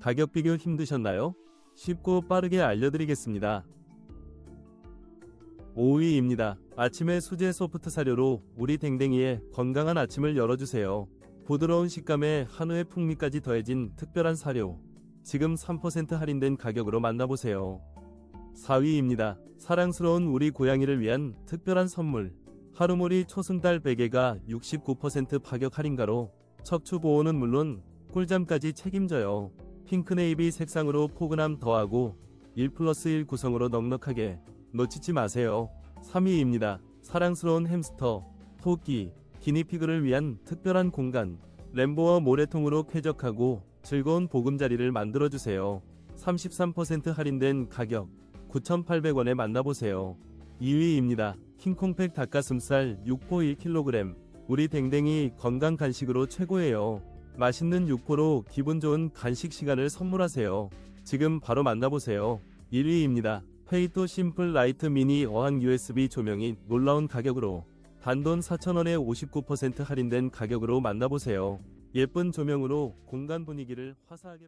가격 비교 힘드셨나요? 쉽고 빠르게 알려드리겠습니다. 5위입니다. 아침에 수제 소프트 사료로 우리 댕댕이의 건강한 아침을 열어주세요. 부드러운 식감에 한우의 풍미까지 더해진 특별한 사료. 지금 3% 할인된 가격으로 만나보세요. 4위입니다. 사랑스러운 우리 고양이를 위한 특별한 선물. 하루몰이 초승달 베개가 69% 파격 할인가로 척추 보호는 물론 꿀잠까지 책임져요. 핑크 네이비 색상으로 포근함 더하고 1 플러스 1 구성으로 넉넉하게 놓치지 마세요. 3위입니다. 사랑스러운 햄스터, 토끼, 기니피그를 위한 특별한 공간. 램보와 모래통으로 쾌적하고 즐거운 보금자리를 만들어주세요. 33% 할인된 가격 9,800원에 만나보세요. 2위입니다. 킹콩팩 닭가슴살 6포 1kg. 우리 댕댕이 건강 간식으로 최고예요. 맛있는 6포로 기분 좋은 간식 시간을 선물하세요. 지금 바로 만나보세요. 1위입니다. 페이토 심플 라이트 미니 어항 USB 조명이 놀라운 가격으로 단돈 4,000원에 59% 할인된 가격으로 만나보세요. 예쁜 조명으로 공간 분위기를 화사하게